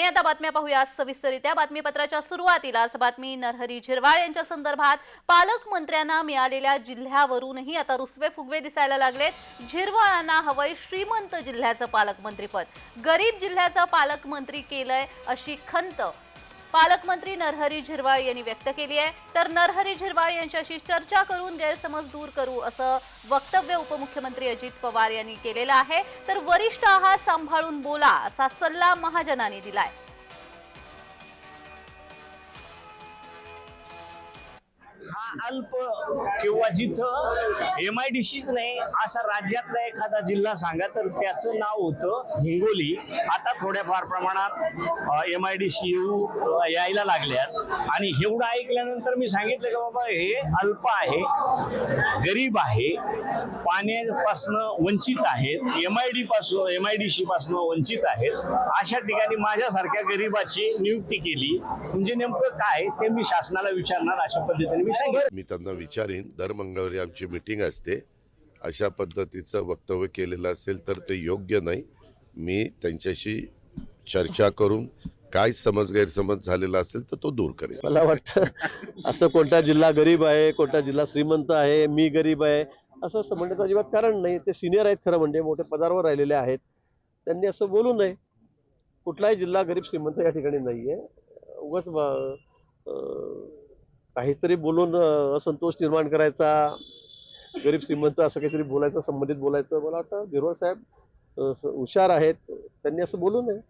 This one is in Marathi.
आणि आता बातम्या पाहूया सविस्तरित्या बातमीपत्राच्या सुरुवातीलाच बातमी नरहरी झिरवाळ यांच्या संदर्भात पालकमंत्र्यांना मिळालेल्या जिल्ह्यावरूनही आता रुसवे फुगवे दिसायला लागलेत. झिरवाळांना हवंय श्रीमंत जिल्ह्याचं पालकमंत्रीपद. गरीब जिल्ह्याचं पालकमंत्री केलंय अशी खंत पालकमंत्री नरहरी झिरवाळ यांनी व्यक्त केली आहे. तर नरहरी झिरवाळ यांच्याशी चर्चा करून गैरसमज दूर करू असं वक्तव्य उपमुख्यमंत्री अजित पवार यांनी केलेलं आहे. तर वरिष्ठ आहात सांभाळून बोला असा सल्ला महाजनांनी दिलाय. हा अल्प किंवा जिथं एम आय डी सीच नाही असा राज्यातला एखादा जिल्हा सांगा तर त्याचं नाव होतं हिंगोली. आता थोड्याफार प्रमाणात एम आय डी सी येऊ यायला लागल्यात. आणि एवढं ऐकल्यानंतर मी सांगितलं का बाबा हे अल्प आहे गरीब आहे पाण्यापासनं वंचित आहेत एम आय डी पासून एम आय डी सी पासून वंचित आहेत. अशा ठिकाणी माझ्यासारख्या गरीबाची नियुक्ती केली. म्हणजे नेमकं काय ते मी शासनाला विचारणार अशा पद्धतीने मी मी त्यांना विचारीन दर मंगळवारी आमची मिटिंग असते. अशा पद्धतीचं वक्तव्य केलेलं असेल तर ते योग्य नाही. मी त्यांच्याशी चर्चा करून काय समज गैरसमज झालेला असेल तर तो दूर करेन. मला वाटतं असं कोणता जिल्हा गरीब आहे कोणता जिल्हा श्रीमंत आहे मी गरीब आहे असं असं म्हणण्याचं अजिबात कारण नाही. ते सिनियर आहेत खरं म्हणजे मोठ्या पदावर राहिलेले आहेत. त्यांनी असं बोलू नये. कुठलाही जिल्हा गरीब श्रीमंत या ठिकाणी नाही आहे उगाच काहीतरी बोलून असंतोष निर्माण करायचा गरीब श्रीमंत असं काहीतरी बोलायचं संबंधित बोलायचं. मला वाटतं गिरवळ साहेब हुशार आहेत. त्यांनी असं बोलू नये.